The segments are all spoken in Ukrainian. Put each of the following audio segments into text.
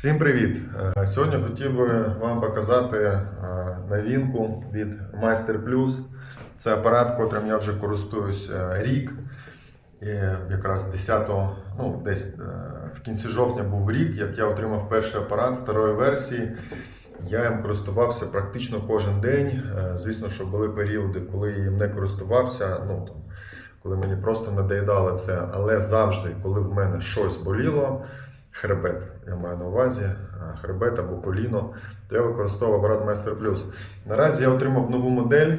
Всім привіт! Е, Сьогодні хотів би вам показати е, новинку від Meister Plus. Це апарат, котрим я вже користуюсь е, рік. І якраз 10, ну, десь в кінці жовтня був рік, як я отримав перший апарат старої версії. Я їм користувався практично кожен день. Звісно, що були періоди, коли я їм не користувався. Ну, там, коли мені просто надоїдало це, але завжди, коли в мене щось боліло, хребет, я маю на увазі, хребет або коліно, то я використовував апарат Master Plus. Наразі я отримав нову модель.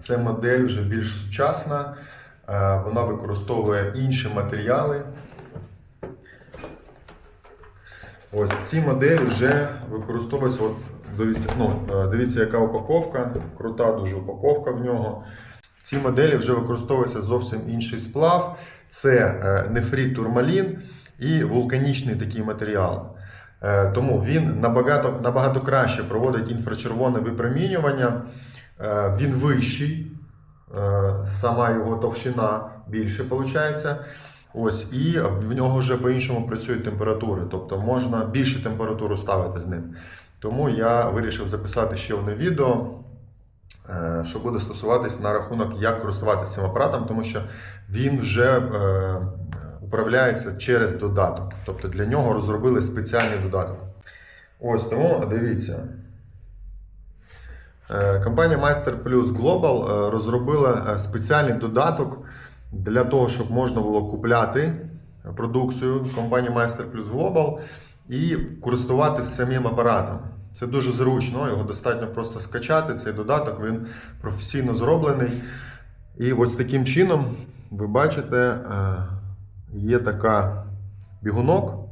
Це модель вже більш сучасна, е, вона використовує інші матеріали. Ось ці моделі вже використовуються. От, дивіться, ну, е, дивіться, яка упаковка, крута дуже упаковка в нього. В цій моделі вже використовується зовсім інший сплав. Це е, нефрит турмалін і вулканічний такий матеріал. Е, Тому він набагато, набагато краще проводить інфрачервоне випромінювання. Е, Він вищий, е, сама його товщина більше виходить. Ось, і в нього вже по-іншому працюють температури, тобто можна більше температуру ставити з ним. Тому я вирішив записати ще одне відео, що буде стосуватись на рахунок, як користуватися цим апаратом, тому що він вже управляється через додаток. Тобто для нього розробили спеціальний додаток. Ось тому дивіться. Е, Компанія Meister Plus Global е, розробила е, спеціальний додаток для того, щоб можна було купляти продукцію компанії Meister Plus Global і користуватися самим апаратом. Це дуже зручно, його достатньо просто скачати. Цей додаток він професійно зроблений. І ось таким чином, ви бачите, є така бігунок.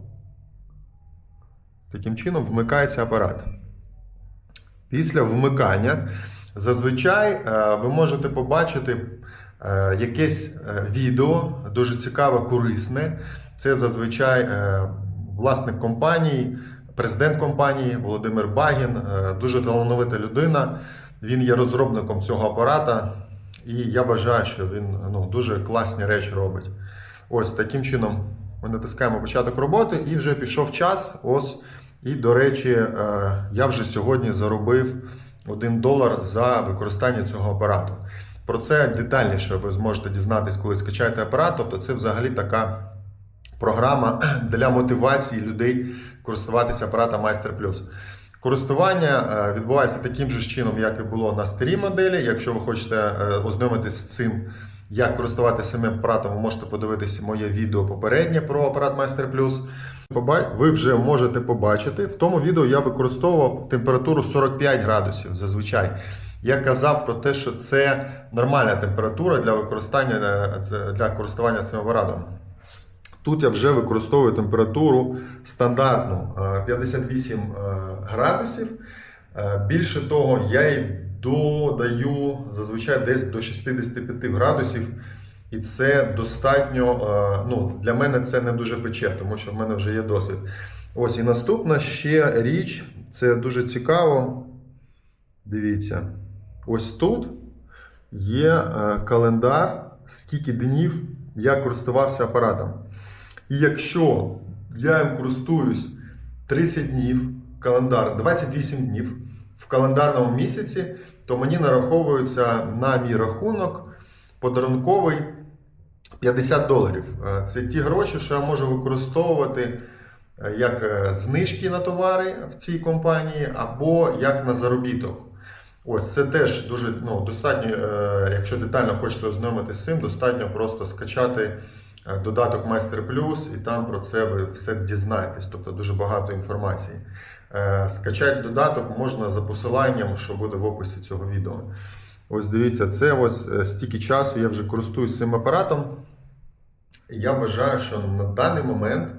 Таким чином вмикається апарат. Після вмикання зазвичай е, ви можете побачити е, якесь е, відео, дуже цікаве, корисне. Це зазвичай власник компанії, президент компанії Володимир Багін, дуже талановита людина. Він є розробником цього апарата, і я вважаю, що він ну, дуже класні речі робить. Ось таким чином ми натискаємо початок роботи і вже пішов час. Ось. І, до речі, е, я вже сьогодні заробив 1 долар за використання цього апарату. Про це детальніше ви зможете дізнатись, коли скачаєте апарат. Тобто, це взагалі така програма для мотивації людей користуватися апаратом Meister Plus. Користування е, відбувається таким же чином, як і було на старій моделі. Якщо ви хочете е, ознайомитися з цим, як користуватися самим апаратом, ви можете подивитися моє відео попереднє про апарат Plus. Поба- Ви вже можете побачити. В тому відео я використовував температуру 45 градусів зазвичай. Я казав про те, що це нормальна температура для використання е, для користування цим апаратом. Тут я вже використовую температуру стандартну е, 58 е, градусів. Е, Більше того, я їй додаю зазвичай десь до 65 градусів. І це достатньо, е, ну, для мене це не дуже пече, тому що в мене вже є досвід. Ось і наступна ще річ, це дуже цікаво. Дивіться, ось тут є е, календар, скільки днів я користувався апаратом. І якщо я їм користуюсь 30 днів, календар 28 днів в календарному місяці, то мені нараховується на мій рахунок подарунковий 50 доларів. Е, Це ті гроші, що я можу використовувати е, як е, знижки на товари в цій компанії, або як на заробіток. Ось це теж дуже ну, достатньо, якщо детально хочете ознайомитися з цим, достатньо просто скачати додаток Майстер Плюс, і там про це ви все дізнаєтесь, тобто дуже багато інформації. Е, Скачати додаток можна за посиланням, що буде в описі цього відео. Ось дивіться, це ось е, стільки часу я вже користуюсь цим апаратом. Я вважаю, що на даний момент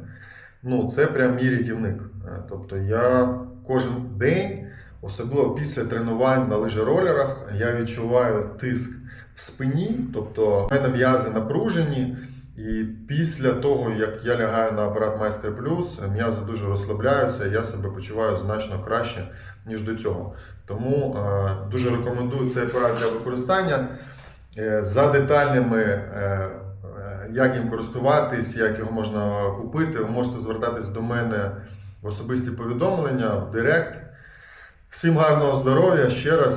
ну, це прям мій рятівник. Е, Тобто я кожен день, особливо після тренувань на лижеролерах, я відчуваю тиск в спині, тобто в мене м'язи напружені. І після того, як я лягаю на апарат Майстер Плюс, м'язи дуже розслабляються, і я себе почуваю значно краще, ніж до цього. Тому е, дуже рекомендую цей апарат для використання. Е, за детальними, е, як їм користуватись, як його можна купити, ви можете звертатись до мене в особисті повідомлення, в Директ. Всім гарного здоров'я ще раз.